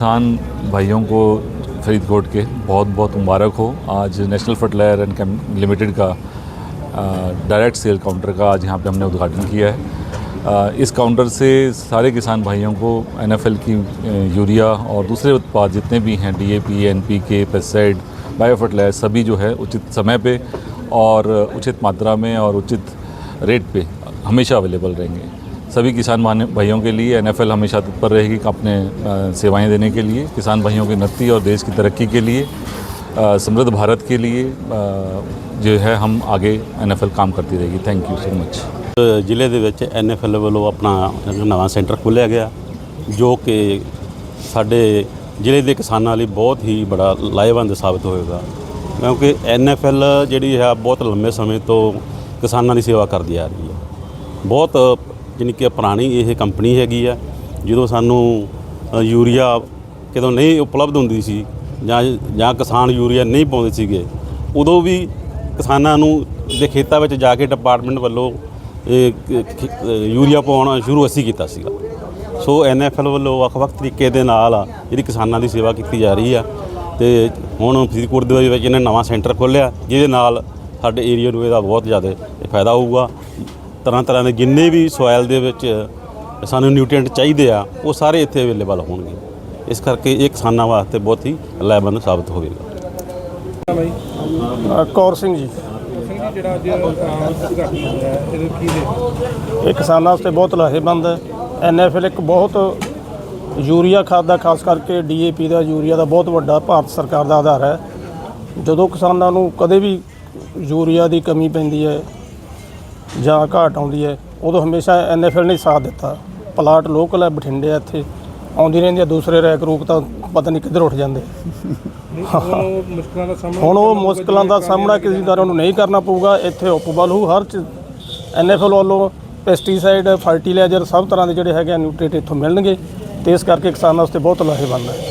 किसान भाइयों को फरीदकोट के बहुत बहुत मुबारक हो। आज नेशनल फर्टिलाइज़र एंड लिमिटेड का डायरेक्ट सेल काउंटर का आज यहाँ पे हमने उद्घाटन किया है। इस काउंटर से सारे किसान भाइयों को एनएफएल की यूरिया और दूसरे उत्पाद जितने भी हैं DAP NPK pesticide bio fertiliser सभी जो है उचित समय पे और उचित मात्रा में और उचित रेट पे हमेशा अवेलेबल रहेंगे। सभी किसान भाने- भाइयों के लिए एनएफएल हमेशा तत्पर रहेगी कि अपने अ, सेवाएं देने के लिए किसान भाइयों की उन्नति और देश की तरक्की के लिए अ, समृद्ध भारत के लिए अ, जो है हम आगे एनएफएल काम करती रहेगी थैंक यू सो मच ਜ਼ਿਲ੍ਹੇ ਦੇ ਵਿੱਚ ਐਨਐਫਐਲ ਵੱਲੋਂ ਆਪਣਾ ਨਵਾਂ ਸੈਂਟਰ ਖੋਲ੍ਹਿਆ ਗਿਆ ਜੋ ਕਿ ਸਾਡੇ ਜ਼ਿਲ੍ਹੇ ਦੇ ਕਿਸਾਨਾਂ ਲਈ ਬਹੁਤ ਹੀ ਬੜਾ ਲਾਹੇਵੰਦ ਸਾਬਤ ਹੋਏਗਾ ਕਿਉਂਕਿ ਐਨਐਫਐਲ ਜਿਹੜੀ ਹੈ ਬਹੁਤ ਲੰਮੇ ਸਮੇਂ ਤੋਂ ਕਿਸਾਨਾਂ ਦੀ ਸੇਵਾ ਕਰਦੀ ਆ ਰਹੀ ਹੈ ਬਹੁਤ ਜਾਣੀ ਕਿ ਪੁਰਾਣੀ ਇਹ ਕੰਪਨੀ ਹੈਗੀ ਆ, ਜਦੋਂ ਸਾਨੂੰ ਯੂਰੀਆ ਕਿਦੋਂ ਨਹੀਂ ਉਪਲਬਧ ਹੁੰਦੀ ਸੀ ਜਾਂ ਜਾਂ ਕਿਸਾਨ ਯੂਰੀਆ ਨਹੀਂ ਪਾਉਂਦੇ ਸੀਗੇ, ਉਦੋਂ ਵੀ ਕਿਸਾਨਾਂ ਨੂੰ ਦੇ ਖੇਤਾਂ ਵਿੱਚ ਜਾ ਕੇ ਡਿਪਾਰਟਮੈਂਟ ਵੱਲੋਂ ਇਹ ਯੂਰੀਆ ਪਾਉਣਾ ਸ਼ੁਰੂ ਅਸੀਂ ਕੀਤਾ ਸੀਗਾ। ਸੋ ਐਨਐਫਐਲ ਵੱਲੋਂ ਵੱਖ-ਵੱਖ ਤਰੀਕੇ ਦੇ ਨਾਲ ਜਿਹੜੀ ਕਿਸਾਨਾਂ ਦੀ ਸੇਵਾ ਕੀਤੀ ਜਾ ਰਹੀ ਆ ਤੇ ਹੁਣ ਫਰੀਦਕੋਟ ਦੇ ਵਿੱਚ ਇਹਨੇ ਨਵਾਂ ਸੈਂਟਰ ਖੋਲ੍ਹਿਆ, ਜਿਹਦੇ ਨਾਲ ਸਾਡੇ ਏਰੀਆ ਨੂੰ ਇਹਦਾ ਬਹੁਤ ਜ਼ਿਆਦਾ ਫਾਇਦਾ ਹੋਊਗਾ। ਤਰ੍ਹਾਂ ਤਰ੍ਹਾਂ ਦੇ ਜਿੰਨੇ ਵੀ ਸੋਇਲ ਦੇ ਵਿੱਚ ਸਾਨੂੰ ਨਿਊਟ੍ਰੀਐਂਟ ਚਾਹੀਦੇ ਆ, ਉਹ ਸਾਰੇ ਇੱਥੇ ਅਵੇਲੇਬਲ ਹੋਣਗੇ। ਇਸ ਕਰਕੇ ਇਹ ਕਿਸਾਨਾਂ ਵਾਸਤੇ ਬਹੁਤ ਹੀ ਲਾਹੇਵੰਦ ਸਾਬਤ ਹੋਵੇਗਾ। ਕੌਰ ਸਿੰਘ ਜੀ। ਇਹ ਕਿਸਾਨਾਂ ਵਾਸਤੇ ਬਹੁਤ ਲਾਹੇਵੰਦ ਹੈ। ਐਨਐਫਐਲ ਇੱਕ ਬਹੁਤ ਯੂਰੀਆ ਖਾਦ ਦਾ, ਖਾਸ ਕਰਕੇ ਡੀਏਪੀ ਦਾ ਯੂਰੀਆ ਦਾ ਬਹੁਤ ਵੱਡਾ ਭਾਰਤ ਸਰਕਾਰ ਦਾ ਆਧਾਰ ਹੈ। ਜਦੋਂ ਕਿਸਾਨਾਂ ਨੂੰ ਕਦੇ ਵੀ ਯੂਰੀਆ ਦੀ ਕਮੀ ਪੈਂਦੀ ਹੈ ਜਾਂ ਘਾਟ ਆਉਂਦੀ ਹੈ, ਉਦੋਂ ਹਮੇਸ਼ਾ ਐਨਐਫਐਲ ਨੇ ਸਾਥ ਦਿੱਤਾ। ਪਲਾਟ ਲੋਕਲ ਹੈ, ਬਠਿੰਡੇ ਹੈ ਇੱਥੇ। ਆਉਂਦੀ ਰਹਿੰਦੀ ਹੈ, ਦੂਸਰੇ ਰੈਕ ਰੂਕ ਤਾਂ ਪਤਾ ਨਹੀਂ ਕਿੱਧਰ ਉੱਠ ਜਾਂਦੇ। ਹੁਣ ਉਹ ਮੁਸ਼ਕਲਾਂ ਦਾ ਸਾਹਮਣਾ ਹੁਣ ਉਹ ਮੁਸ਼ਕਲਾਂ ਦਾ ਸਾਹਮਣਾ ਕਿਸੇ ਤਰ੍ਹਾਂ ਨੂੰ ਨਹੀਂ ਕਰਨਾ ਪਊਗਾ। ਇੱਥੇ ਉਪਬਲ ਹੋ ਹਰ ਚ ਐਨਐਫਐਲ ਵੱਲੋਂ ਪੈਸਟੀਸਾਈਡ ਫਰਟੀਲਾਈਜ਼ਰ ਸਭ ਤਰ੍ਹਾਂ ਦੇ ਜਿਹੜੇ ਹੈਗੇ ਆ ਨਿਊਟ੍ਰੀਟ ਇੱਥੋਂ ਮਿਲਣਗੇ। ਤੇ ਇਸ ਕਰਕੇ ਕਿਸਾਨਾਂ ਵਾਸਤੇ ਬਹੁਤ ਲਾਹੇਵੰਦ ਹੈ।